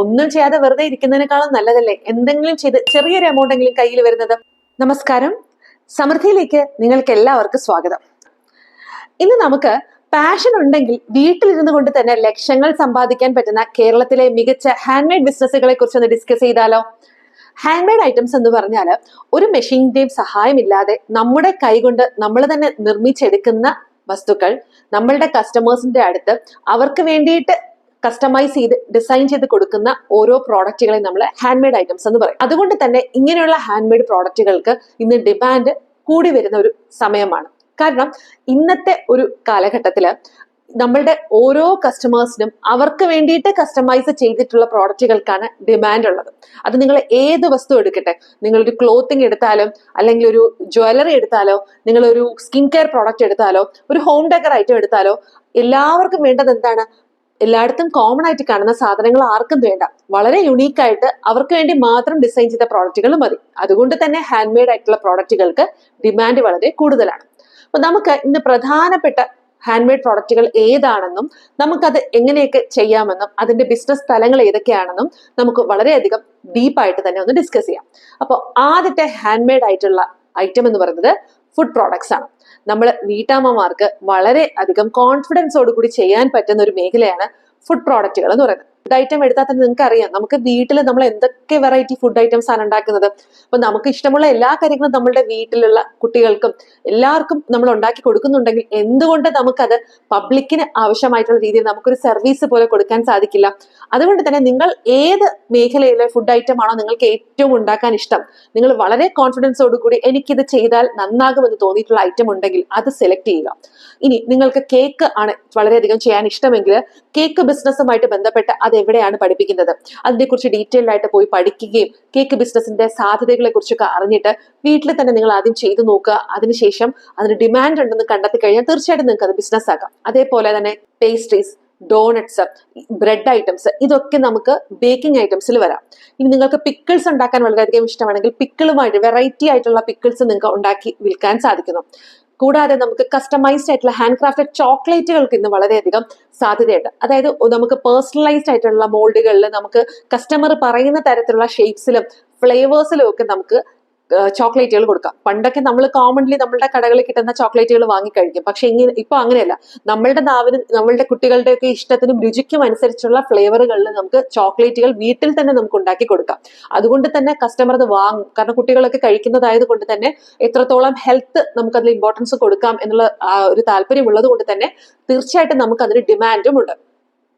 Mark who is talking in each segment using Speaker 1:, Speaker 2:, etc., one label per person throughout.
Speaker 1: ഒന്നും ചെയ്യാതെ വെറുതെ ഇരിക്കുന്നതിനേക്കാളും നല്ലതല്ലേ? എന്തെങ്കിലും ചെയ്ത് ചെറിയൊരു എമൗണ്ട് എങ്കിലും കയ്യിൽ വരുന്നത്. നമസ്കാരം. സമൃദ്ധിയിലേക്ക് നിങ്ങൾക്ക് എല്ലാവർക്കും സ്വാഗതം. ഇന്ന് നമുക്ക് പാഷൻ ഉണ്ടെങ്കിൽ വീട്ടിലിരുന്നു കൊണ്ട് തന്നെ ലക്ഷങ്ങൾ സമ്പാദിക്കാൻ പറ്റുന്ന കേരളത്തിലെ മികച്ച ഹാൻഡ്മെയ്ഡ് ബിസിനസ്സുകളെ കുറിച്ച് ഒന്ന് ഡിസ്കസ് ചെയ്താലോ? ഹാൻഡ്മെയ്ഡ് ഐറ്റംസ് എന്ന് പറഞ്ഞാൽ ഒരു മെഷീനിന്റെയും സഹായമില്ലാതെ നമ്മുടെ കൈകൊണ്ട് നമ്മൾ തന്നെ നിർമ്മിച്ചെടുക്കുന്ന വസ്തുക്കൾ നമ്മളുടെ കസ്റ്റമേഴ്സിന്റെ അടുത്ത് അവർക്ക് വേണ്ടിയിട്ട് കസ്റ്റമൈസ് ചെയ്ത് ഡിസൈൻ ചെയ്ത് കൊടുക്കുന്ന ഓരോ പ്രോഡക്റ്റുകളെ നമ്മൾ ഹാൻഡ് മെയ്ഡ് ഐറ്റംസ് എന്ന് പറയും. അതുകൊണ്ട് തന്നെ ഇങ്ങനെയുള്ള ഹാൻഡ് മെയ്ഡ് പ്രോഡക്റ്റുകൾക്ക് ഇന്ന് ഡിമാൻഡ് കൂടി വരുന്ന ഒരു സമയമാണ്. കാരണം ഇന്നത്തെ ഒരു കാലഘട്ടത്തിൽ നമ്മളുടെ ഓരോ കസ്റ്റമേഴ്സിനും അവർക്ക് വേണ്ടിയിട്ട് കസ്റ്റമൈസ് ചെയ്തിട്ടുള്ള പ്രോഡക്റ്റുകൾക്കാണ് ഡിമാൻഡ് ഉള്ളത്. അത് നിങ്ങൾ ഏത് വസ്തു എടുക്കട്ടെ? നിങ്ങളൊരു ക്ലോത്തിങ് എടുത്താലും അല്ലെങ്കിൽ ഒരു ജ്വല്ലറി എടുത്താലോ നിങ്ങളൊരു സ്കിൻ കെയർ പ്രോഡക്റ്റ് എടുത്താലോ ഒരു ഹോം ഡെക്കർ ഐറ്റം എടുത്താലോ എല്ലാവർക്കും വേണ്ടത് എന്താണ്? എല്ലായിടത്തും കോമൺ ആയിട്ട് കാണുന്ന സാധനങ്ങൾ ആർക്കും വേണ്ട. വളരെ യുണീക്ക് ആയിട്ട് അവർക്ക് വേണ്ടി മാത്രം ഡിസൈൻ ചെയ്ത പ്രോഡക്റ്റുകൾ മതി. അതുകൊണ്ട് തന്നെ ഹാൻഡ് മെയ്ഡ് ആയിട്ടുള്ള പ്രോഡക്റ്റുകൾക്ക് ഡിമാൻഡ് വളരെ കൂടുതലാണ്. അപ്പൊ നമുക്ക് ഇന്ന് പ്രധാനപ്പെട്ട ഹാൻഡ് മെയ്ഡ് പ്രോഡക്റ്റുകൾ ഏതാണെന്നും നമുക്കത് എങ്ങനെയൊക്കെ ചെയ്യാമെന്നും അതിന്റെ ബിസിനസ് സ്ഥലങ്ങൾ ഏതൊക്കെയാണെന്നും നമുക്ക് വളരെയധികം ഡീപ്പായിട്ട് തന്നെ ഒന്ന് ഡിസ്കസ് ചെയ്യാം. അപ്പോൾ ആദ്യത്തെ ഹാൻഡ് മെയ്ഡ് ആയിട്ടുള്ള ഐറ്റം എന്ന് പറയുന്നത് ഫുഡ് പ്രോഡക്ട്സ് ആണ്. നമ്മൾ വീട്ടമ്മമാർക്ക് വളരെ അധികം കോൺഫിഡൻസോട് കൂടി ചെയ്യാൻ പറ്റുന്ന ഒരു മേഖലയാണ് ഫുഡ് പ്രോഡക്റ്റുകൾ എന്ന് പറയുന്നത്. ഫുഡ് ഐറ്റം എടുത്താൽ തന്നെ നിങ്ങൾക്ക് അറിയാം നമുക്ക് വീട്ടിൽ നമ്മൾ എന്തൊക്കെ വെറൈറ്റി ഫുഡ് ഐറ്റംസ് ആണ് ഉണ്ടാക്കുന്നത്. അപ്പൊ നമുക്ക് ഇഷ്ടമുള്ള എല്ലാ കാര്യങ്ങളും നമ്മളുടെ വീട്ടിലുള്ള കുട്ടികൾക്കും എല്ലാവർക്കും നമ്മൾ ഉണ്ടാക്കി കൊടുക്കുന്നുണ്ടെങ്കിൽ എന്തുകൊണ്ട് നമുക്കത് പബ്ലിക്കിന് ആവശ്യമായിട്ടുള്ള രീതിയിൽ നമുക്കൊരു സർവീസ് പോലെ കൊടുക്കാൻ സാധിക്കില്ല? അതുകൊണ്ട് തന്നെ നിങ്ങൾ ഏത് മേഖലയിലെ ഫുഡ് ഐറ്റം ആണോ നിങ്ങൾക്ക് ഏറ്റവും ഉണ്ടാക്കാൻ ഇഷ്ടം നിങ്ങൾ വളരെ കോൺഫിഡൻസോട് കൂടി എനിക്കിത് ചെയ്താൽ നന്നാകുമെന്ന് തോന്നിയിട്ടുള്ള ഐറ്റം ഉണ്ടെങ്കിൽ അത് സെലക്ട് ചെയ്യുക. ഇനി നിങ്ങൾക്ക് കേക്ക് ആണ് വളരെയധികം ചെയ്യാൻ ഇഷ്ടമെങ്കിൽ കേക്ക് ബിസിനസ്സുമായിട്ട് ബന്ധപ്പെട്ട് അത് എവിടെയാണ് പഠിപ്പിക്കുന്നത്? അതിനെക്കുറിച്ച് ഡീറ്റെയിൽ ആയിട്ട് പോയി പഠിക്കുകയും കേക്ക് ബിസിനസിന്റെ സാധ്യതകളെ കുറിച്ചൊക്കെ അറിഞ്ഞിട്ട് വീട്ടിൽ തന്നെ നിങ്ങൾ ആദ്യം ചെയ്തു നോക്കുക. അതിനുശേഷം അതിന് ഡിമാൻഡ് ഉണ്ടെന്ന് കണ്ടെത്തി കഴിഞ്ഞാൽ തീർച്ചയായിട്ടും നിങ്ങൾക്ക് അത് ബിസിനസ് ആക്കാം. അതേപോലെ തന്നെ പേസ്ട്രീസ് ഡോണറ്റ്സ് ബ്രെഡ് ഐറ്റംസ് ഇതൊക്കെ നമുക്ക് ബേക്കിംഗ് ഐറ്റംസിൽ വരാം. ഇനി നിങ്ങൾക്ക് പിക്കിൾസ് ഉണ്ടാക്കാൻ വളരെയധികം ഇഷ്ടമാണെങ്കിൽ പിക്കിളുമായിട്ട് വെറൈറ്റി ആയിട്ടുള്ള പിക്കിൾസ് നിങ്ങൾക്ക് ഉണ്ടാക്കി വിൽക്കാൻ സാധിക്കുന്നു. കൂടാതെ നമുക്ക് കസ്റ്റമൈസ്ഡ് ആയിട്ടുള്ള ഹാൻഡ് ക്രാഫ്റ്റഡ് ചോക്ലേറ്റുകൾക്ക് ഇന്ന് വളരെയധികം സാധ്യതയുണ്ട്. അതായത് നമുക്ക് പേഴ്സണലൈസ്ഡ് ആയിട്ടുള്ള മോൾഡുകളിൽ നമുക്ക് കസ്റ്റമർ പറയുന്ന തരത്തിലുള്ള ഷേപ്സിലും ഫ്ലേവേഴ്സിലും ഒക്കെ നമുക്ക് ചോക്ലേറ്റുകൾ കൊടുക്കാം. പണ്ടൊക്കെ നമ്മൾ കോമൺലി നമ്മളുടെ കടകളിൽ കിട്ടുന്ന ചോക്ലേറ്റുകൾ വാങ്ങിക്കഴിക്കും. പക്ഷെ ഇങ്ങനെ ഇപ്പൊ അങ്ങനെയല്ല. നമ്മളുടെ നാവിന് നമ്മളുടെ കുട്ടികളുടെ ഒക്കെ ഇഷ്ടത്തിനും രുചിക്കും അനുസരിച്ചുള്ള ഫ്ലേവറുകളിൽ നമുക്ക് ചോക്ലേറ്റുകൾ വീട്ടിൽ തന്നെ നമുക്ക് ഉണ്ടാക്കി കൊടുക്കാം. അതുകൊണ്ട് തന്നെ കസ്റ്റമർ അത് വാങ്ങും. കാരണം കുട്ടികളൊക്കെ കഴിക്കുന്നതായത് കൊണ്ട് തന്നെ എത്രത്തോളം ഹെൽത്ത് നമുക്ക് അതിൽ ഇമ്പോർട്ടൻസ് കൊടുക്കാം എന്നുള്ള ഒരു താല്പര്യം ഉള്ളത് കൊണ്ട് തന്നെ തീർച്ചയായിട്ടും നമുക്ക് അതിന് ഡിമാൻഡും ഉണ്ട്.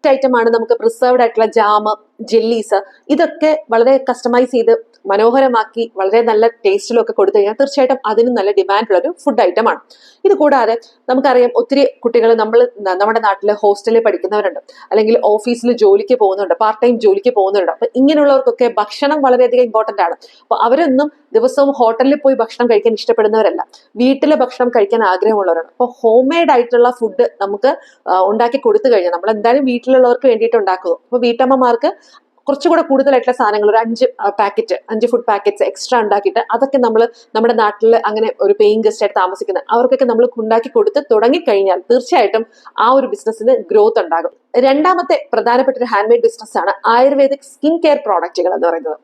Speaker 1: ഐറ്റം ആണ് നമുക്ക് പ്രിസർവ്ഡ് ആയിട്ടുള്ള ജാമ് ജെല്ലീസ് ഇതൊക്കെ വളരെ കസ്റ്റമൈസ് ചെയ്ത് മനോഹരമാക്കി വളരെ നല്ല ടേസ്റ്റിലൊക്കെ കൊടുത്തു കഴിഞ്ഞാൽ തീർച്ചയായിട്ടും അതിനും നല്ല ഡിമാൻഡുള്ള ഒരു ഫുഡ് ഐറ്റം ആണ്. ഇത് കൂടാതെ നമുക്കറിയാം ഒത്തിരി കുട്ടികൾ നമ്മൾ നമ്മുടെ നാട്ടിൽ ഹോസ്റ്റലിൽ പഠിക്കുന്നവരുണ്ട്. അല്ലെങ്കിൽ ഓഫീസിൽ ജോലിക്ക് പോകുന്നുണ്ട് പാർട്ട് ടൈം ജോലിക്ക് പോകുന്നുണ്ട് അപ്പൊ ഇങ്ങനെയുള്ളവർക്കൊക്കെ ഭക്ഷണം വളരെയധികം ഇമ്പോർട്ടന്റ് ആണ്. അപ്പൊ അവരൊന്നും ദിവസവും ഹോട്ടലിൽ പോയി ഭക്ഷണം കഴിക്കാൻ ഇഷ്ടപ്പെടുന്നവരല്ല. വീട്ടിലെ ഭക്ഷണം കഴിക്കാൻ ആഗ്രഹമുള്ളവരാണ്. അപ്പോൾ ഹോം മെയ്ഡ് ആയിട്ടുള്ള ഫുഡ് നമുക്ക് ഉണ്ടാക്കി കൊടുത്തു കഴിഞ്ഞാൽ നമ്മൾ എന്തായാലും വീട്ടിലുള്ളവർക്ക് വേണ്ടിയിട്ട് ഉണ്ടാക്കുന്നു അപ്പോൾ വീട്ടമ്മമാർക്ക് കുറച്ചുകൂടെ കൂടുതലായിട്ടുള്ള സാധനങ്ങൾ ഒരു അഞ്ച് പാക്കറ്റ് അഞ്ച് ഫുഡ് പാക്കറ്റ്സ് എക്സ്ട്രാ ഉണ്ടാക്കിയിട്ട് അതൊക്കെ നമ്മൾ നമ്മുടെ നാട്ടിൽ അങ്ങനെ ഒരു പേയിങ് ഗസ്റ്റ് ആയിട്ട് താമസിക്കുന്ന അവർക്കൊക്കെ നമ്മൾ ഉണ്ടാക്കി കൊടുത്ത് തുടങ്ങിക്കഴിഞ്ഞാൽ തീർച്ചയായിട്ടും ആ ഒരു ബിസിനസ്സിന് ഗ്രോത്ത് ഉണ്ടാകും. രണ്ടാമത്തെ പ്രധാനപ്പെട്ട ഒരു ഹാൻഡ് മെയ്ഡ് ബിസിനസ് ആണ് ആയുർവേദിക് സ്കിൻ കെയർ പ്രോഡക്റ്റുകൾ എന്ന് പറയുന്നത്.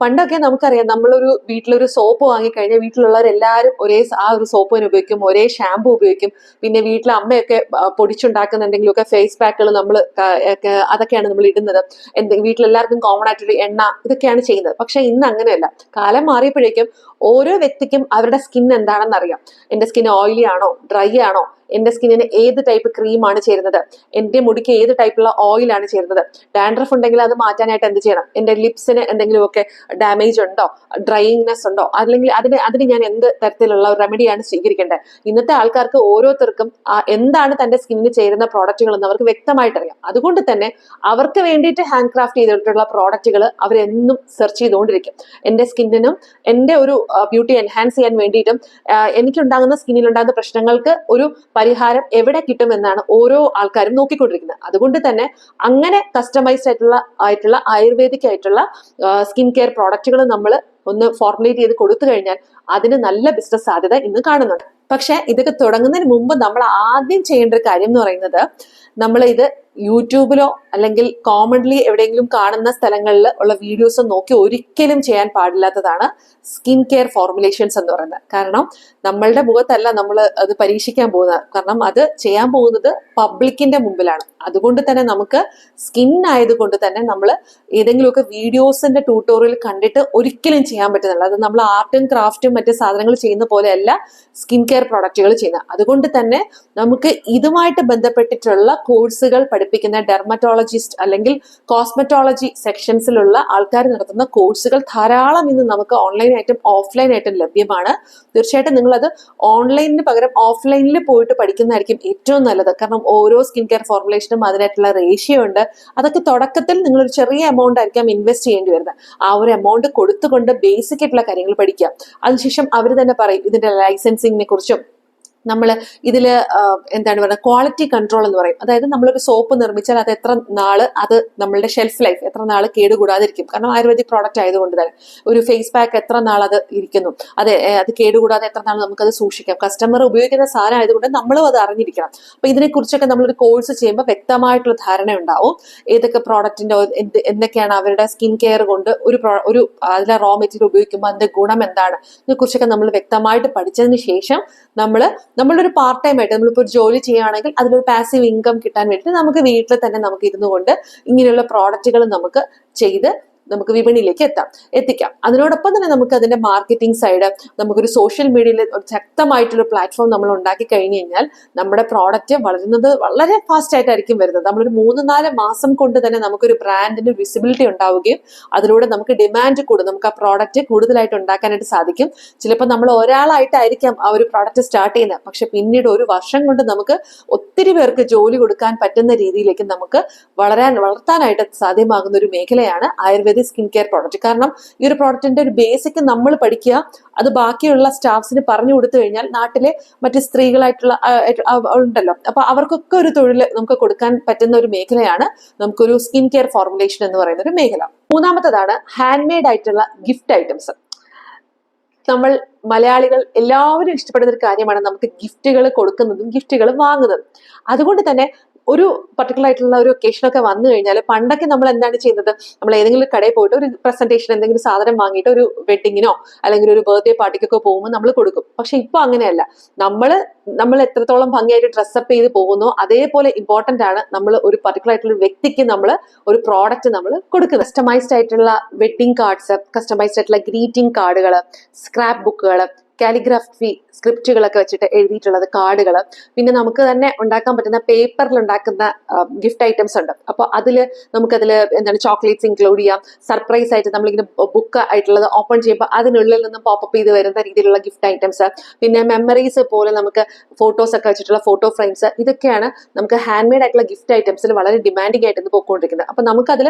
Speaker 1: പണ്ടൊക്കെ നമുക്കറിയാം നമ്മളൊരു വീട്ടിലൊരു സോപ്പ് വാങ്ങിക്കഴിഞ്ഞാൽ വീട്ടിലുള്ളവരെല്ലാവരും ഒരേ ആ ഒരു സോപ്പ് തന്നെ ഉപയോഗിക്കും ഒരേ ഷാമ്പു ഉപയോഗിക്കും. പിന്നെ വീട്ടിലെ അമ്മയൊക്കെ പൊടിച്ചുണ്ടാക്കുന്നുണ്ടെങ്കിലൊക്കെ ഫേസ് പാക്കുകൾ നമ്മൾ അതൊക്കെയാണ് നമ്മൾ ഇടുന്നത്. എന്തെങ്കിലും വീട്ടിലെല്ലാവർക്കും കോമൺ ആയിട്ടൊരു എണ്ണ ഇതൊക്കെയാണ് ചെയ്യുന്നത്. പക്ഷെ ഇന്ന് അങ്ങനെയല്ല കാലം മാറിയപ്പോഴേക്കും ഓരോ വ്യക്തിക്കും അവരുടെ സ്കിൻ എന്താണെന്ന് അറിയാം എന്റെ സ്കിൻ ഓയിലി ആണോ ഡ്രൈ ആണോ എന്റെ സ്കിന്നിന് ഏത് ടൈപ്പ് ക്രീമാണ് ചേരുന്നത്? എന്റെ മുടിക്ക് ഏത് ടൈപ്പുള്ള ഓയിലാണ് ചേരുന്നത്? ഡാൻഡ്രഫ് ഉണ്ടെങ്കിൽ അത് മാറ്റാനായിട്ട് എന്ത് ചെയ്യണം? എന്റെ ലിപ്സിന് എന്തെങ്കിലുമൊക്കെ ഡാമേജ് ഉണ്ടോ? ഡ്രൈയിങ്നെസ് ഉണ്ടോ? അല്ലെങ്കിൽ അതിന് അതിന് ഞാൻ എന്ത് തരത്തിലുള്ള റെമഡിയാണ് സ്വീകരിക്കേണ്ടത്? ഇന്നത്തെ ആൾക്കാർക്ക് ഓരോരുത്തർക്കും എന്താണ് തന്റെ സ്കിന്നിന് ചേരുന്ന പ്രോഡക്റ്റുകൾ എന്ന് അവർക്ക് വ്യക്തമായിട്ട് അറിയാം അതുകൊണ്ട് തന്നെ അവർക്ക് വേണ്ടിയിട്ട് ഹാൻഡ് ക്രാഫ്റ്റ് ചെയ്തിട്ടുള്ള പ്രോഡക്റ്റുകൾ അവരെന്നും സെർച്ച് ചെയ്തുകൊണ്ടിരിക്കും. എന്റെ സ്കിന്നിനും എന്റെ ഒരു ബ്യൂട്ടി എൻഹാൻസ് ചെയ്യാൻ വേണ്ടിയിട്ടും എനിക്കുണ്ടാകുന്ന സ്കിന്നിലുണ്ടാകുന്ന പ്രശ്നങ്ങൾക്ക് ഒരു പരിഹാരം എവിടെ കിട്ടുമെന്നാണ് ഓരോ ആൾക്കാരും നോക്കിക്കൊണ്ടിരിക്കുന്നത്. അതുകൊണ്ട് തന്നെ അങ്ങനെ കസ്റ്റമൈസ്ഡ് ആയിട്ടുള്ള ആയിട്ടുള്ള ആയുർവേദിക് ആയിട്ടുള്ള സ്കിൻ കെയർ പ്രോഡക്റ്റുകൾ നമ്മൾ ഒന്ന് ഫോർമുലേറ്റ് ചെയ്ത് കൊടുത്തു കഴിഞ്ഞാൽ അതിന് നല്ല ബിസിനസ് സാധ്യത ഇന്ന് കാണുന്നുണ്ട്. പക്ഷെ ഇതൊക്കെ തുടങ്ങുന്നതിന് മുമ്പ് നമ്മൾ ആദ്യം ചെയ്യേണ്ട ഒരു കാര്യം എന്ന് പറയുന്നത് നമ്മൾ ഇത് യൂട്യൂബിലോ അല്ലെങ്കിൽ കോമൺലി എവിടെയെങ്കിലും കാണുന്ന സ്ഥലങ്ങളിൽ ഉള്ള വീഡിയോസ് നോക്കി ഒരിക്കലും ചെയ്യാൻ പാടില്ലാത്തതാണ് സ്കിൻ കെയർ ഫോർമുലേഷൻസ് എന്ന് പറയുന്നത്. കാരണം നമ്മളുടെ മുഖത്തല്ല നമ്മൾ അത് പരീക്ഷിക്കാൻ പോകുന്നത്. കാരണം അത് ചെയ്യാൻ പോകുന്നത് പബ്ലിക്കിന്റെ മുമ്പിലാണ്. അതുകൊണ്ട് തന്നെ നമുക്ക് സ്കിൻ ആയതുകൊണ്ട് തന്നെ നമ്മൾ ഏതെങ്കിലുമൊക്കെ വീഡിയോസിന്റെ ട്യൂട്ടോറിയൽ കണ്ടിട്ട് ഒരിക്കലും ചെയ്യാൻ പറ്റുന്നില്ല. അത് നമ്മൾ ആർട്ടും ക്രാഫ്റ്റും മറ്റ് സാധനങ്ങൾ ചെയ്യുന്ന പോലെയല്ല സ്കിൻ കെയർ പ്രോഡക്റ്റുകൾ ചെയ്യുന്നത്. അതുകൊണ്ട് തന്നെ നമുക്ക് ഇതുമായിട്ട് ബന്ധപ്പെട്ടിട്ടുള്ള കോഴ്സുകൾ പഠിപ്പിക്കുന്ന ഡെർമറ്റോളജിസ്റ്റ് അല്ലെങ്കിൽ കോസ്മെറ്റോളജി സെക്ഷൻസിലുള്ള ആൾക്കാർ നടത്തുന്ന കോഴ്സുകൾ ധാരാളം ഇന്ന് നമുക്ക് ഓൺലൈനായിട്ടും ഓഫ്ലൈനായിട്ടും ലഭ്യമാണ്. തീർച്ചയായിട്ടും നിങ്ങളത് ഓൺലൈനിന് പകരം ഓഫ്ലൈനിൽ പോയിട്ട് പഠിക്കുന്നതായിരിക്കും ഏറ്റവും നല്ലത്. കാരണം ഓരോ സ്കിൻ കെയർ ഫോർമുലേഷനും അതിനായിട്ടുള്ള റേഷ്യോ ഉണ്ട്. അതൊക്കെ തുടക്കത്തിൽ നിങ്ങൾ ഒരു ചെറിയ എമൗണ്ട് ആയിരിക്കാം ഇൻവെസ്റ്റ് ചെയ്യേണ്ടി വരുന്നത്. ആ ഒരു എമൗണ്ട് കൊടുത്തുകൊണ്ട് ബേസിക് ആയിട്ടുള്ള കാര്യങ്ങൾ പഠിക്കുക. അതിനുശേഷം അവർ തന്നെ പറയും ഇതിന്റെ ലൈസൻസിങ്ങിനെ കുറിച്ചും നമ്മൾ ഇതിൽ എന്താണ് പറയുക ക്വാളിറ്റി കൺട്രോൾ എന്ന് പറയും. അതായത് നമ്മളൊരു സോപ്പ് നിർമ്മിച്ചാൽ അത് എത്ര നാൾ അത് നമ്മളുടെ ഷെൽഫ് ലൈഫ് എത്ര നാൾ കേടുകൂടാതിരിക്കും. കാരണം ആയുർവേദിക് പ്രോഡക്റ്റ് ആയതുകൊണ്ട് തന്നെ. ഒരു ഫേസ് പാക്ക് എത്ര നാൾ അത് ഇരിക്കുന്നു. അതെ അത് കേടുകൂടാതെ എത്ര നാൾ നമുക്കത് സൂക്ഷിക്കാം. കസ്റ്റമർ ഉപയോഗിക്കുന്ന സാധനം ആയതുകൊണ്ട് നമ്മളും അത് അറിഞ്ഞിരിക്കണം. അപ്പൊ ഇതിനെക്കുറിച്ചൊക്കെ നമ്മളൊരു കോഴ്സ് ചെയ്യുമ്പോൾ വ്യക്തമായിട്ടുള്ള ധാരണ ഉണ്ടാവും. ഏതൊക്കെ പ്രോഡക്റ്റിന്റെ എന്ത് എന്തൊക്കെയാണ് അവരുടെ സ്കിൻ കെയർ കൊണ്ട് ഒരു ഒരു അതിലെ റോ മെറ്റീരിയൽ ഉപയോഗിക്കുമ്പോൾ അതിന്റെ ഗുണം എന്താണ്? ഇതിനെക്കുറിച്ചൊക്കെ നമ്മൾ വ്യക്തമായിട്ട് പഠിച്ചതിന് ശേഷം നമ്മൾ നമ്മളൊരു പാർട്ട് ടൈം ആയിട്ട് നമ്മളിപ്പോൾ ഒരു ജോലി ചെയ്യുകയാണെങ്കിൽ അതിലൊരു പാസീവ് ഇൻകം കിട്ടാൻ വേണ്ടിയിട്ട് നമുക്ക് വീട്ടിൽ തന്നെ നമുക്ക് ഇരുന്നുകൊണ്ട് ഇങ്ങനെയുള്ള പ്രോഡക്റ്റുകൾ നമുക്ക് ചെയ്ത് നമുക്ക് വിപണിയിലേക്ക് എത്താം എത്തിക്കാം. അതിനോടൊപ്പം തന്നെ നമുക്ക് അതിന്റെ മാർക്കറ്റിംഗ് സൈഡ് നമുക്കൊരു സോഷ്യൽ മീഡിയയിൽ ഒരു ശക്തമായിട്ടുള്ള പ്ലാറ്റ്ഫോം നമ്മൾ ഉണ്ടാക്കി കഴിഞ്ഞു കഴിഞ്ഞാൽ നമ്മുടെ പ്രോഡക്റ്റ് വളരുന്നത് വളരെ ഫാസ്റ്റ് ആയിട്ടായിരിക്കും വരുന്നത്. നമ്മളൊരു മൂന്ന് നാല് മാസം കൊണ്ട് തന്നെ നമുക്കൊരു ബ്രാൻഡിന് വിസിബിലിറ്റി ഉണ്ടാവുകയും അതിലൂടെ നമുക്ക് ഡിമാൻഡ് കൂടും നമുക്ക് ആ പ്രോഡക്റ്റ് കൂടുതലായിട്ട് ഉണ്ടാക്കാനായിട്ട് സാധിക്കും. ചിലപ്പോൾ നമ്മൾ ഒരാളായിട്ടായിരിക്കാം ആ ഒരു പ്രോഡക്റ്റ് സ്റ്റാർട്ട് ചെയ്യുന്നത്. പക്ഷെ പിന്നീട് ഒരു വർഷം കൊണ്ട് നമുക്ക് ഒത്തിരി പേർക്ക് ജോലി കൊടുക്കാൻ പറ്റുന്ന രീതിയിലേക്ക് നമുക്ക് വളരാൻ വളർത്താനായിട്ട് സാധ്യമാകുന്ന ഒരു മേഖലയാണ് ആയുർവേദിക് സ്കിൻ കെയർ പ്രോഡക്റ്റ്. കാരണം ഈ ഒരു പ്രോഡക്റ്റിന്റെ ഒരു ബേസിക് നമ്മൾ പഠിക്കുക അത് ബാക്കിയുള്ള സ്റ്റാഫ്സിന് പറഞ്ഞു കൊടുത്തു കഴിഞ്ഞാൽ നാട്ടിലെ മറ്റ് സ്ത്രീകളായിട്ടുള്ള ഉണ്ടല്ലോ. അപ്പൊ അവർക്കൊക്കെ ഒരു തൊഴിൽ നമുക്ക് കൊടുക്കാൻ പറ്റുന്ന ഒരു മേഖലയാണ് നമുക്കൊരു സ്കിൻ കെയർ ഫോർമുലേഷൻ എന്ന് പറയുന്ന ഒരു മേഖല. മൂന്നാമത്തതാണ് ഹാൻഡ് മെയ്ഡ് ആയിട്ടുള്ള ഗിഫ്റ്റ് ഐറ്റംസ്. നമ്മൾ മലയാളികൾ എല്ലാവരും ഇഷ്ടപ്പെടുന്ന ഒരു കാര്യമാണ് നമുക്ക് ഗിഫ്റ്റുകൾ കൊടുക്കുന്നതും ഗിഫ്റ്റുകൾ വാങ്ങുന്നതും. അതുകൊണ്ട് തന്നെ ഒരു പർട്ടിക്കുലർ ആയിട്ടുള്ള ഒരു ഒക്കേഷൻ ഒക്കെ വന്നു കഴിഞ്ഞാൽ പണ്ടൊക്കെ നമ്മൾ എന്താണ് ചെയ്യുന്നത്? നമ്മൾ ഏതെങ്കിലും കടയിൽ പോയിട്ട് ഒരു പ്രസന്റേഷൻ എന്തെങ്കിലും സാധനം വാങ്ങിയിട്ട് ഒരു വെഡിങ്ങിനോ അല്ലെങ്കിൽ ഒരു ബർത്ത്ഡേ പാർട്ടിക്കൊക്കെ പോകുമ്പോൾ നമ്മൾ കൊടുക്കും. പക്ഷെ ഇപ്പൊ അങ്ങനെയല്ല. നമ്മൾ നമ്മൾ എത്രത്തോളം ഭംഗിയായിട്ട് ഡ്രസ്സപ്പ് ചെയ്ത് പോകുന്നോ അതേപോലെ ഇമ്പോർട്ടന്റ് ആണ് നമ്മൾ ഒരു പർട്ടിക്കുലർ ആയിട്ടുള്ള വ്യക്തിക്ക് നമ്മൾ ഒരു പ്രോഡക്റ്റ് നമ്മൾ കൊടുക്കുന്നത്. കസ്റ്റമൈസ്ഡ് ആയിട്ടുള്ള വെഡിങ് കാർഡ്സ് കസ്റ്റമൈസ്ഡ് ആയിട്ടുള്ള ഗ്രീറ്റിംഗ് കാർഡുകൾ സ്ക്രാപ്പ് ബുക്കുകൾ കാലിഗ്രാഫി സ്ക്രിപ്റ്റുകളൊക്കെ വെച്ചിട്ട് എഴുതിയിട്ടുള്ളത് കാർഡുകൾ പിന്നെ നമുക്ക് തന്നെ ഉണ്ടാക്കാൻ പറ്റുന്ന പേപ്പറിൽ ഉണ്ടാക്കുന്ന ഗിഫ്റ്റ് ഐറ്റംസ് ഉണ്ട്. അപ്പോൾ അതിൽ നമുക്കതിൽ എന്താണ് ചോക്ലേറ്റ്സ് ഇൻക്ലൂഡ് ചെയ്യാം. സർപ്രൈസ് ആയിട്ട് നമ്മളിങ്ങനെ ബുക്ക് ആയിട്ടുള്ളത് ഓപ്പൺ ചെയ്യുമ്പോൾ അതിനുള്ളിൽ നിന്നും പോപ്പപ്പ് ചെയ്ത് വരുന്ന രീതിയിലുള്ള ഗിഫ്റ്റ് ഐറ്റംസ്. പിന്നെ മെമ്മറീസ് പോലെ നമുക്ക് ഫോട്ടോസ് ഒക്കെ വെച്ചിട്ടുള്ള ഫോട്ടോ ഫ്രെയിംസ് ഇതൊക്കെയാണ് നമുക്ക് ഹാൻഡ് മെയ്ഡ് ആയിട്ടുള്ള ഗിഫ്റ്റ് ഐറ്റംസിൽ വളരെ ഡിമാൻഡിങ് ആയിട്ട് ഇന്ന് പോയിക്കൊണ്ടിരിക്കുന്നത്. അപ്പൊ നമുക്കതിൽ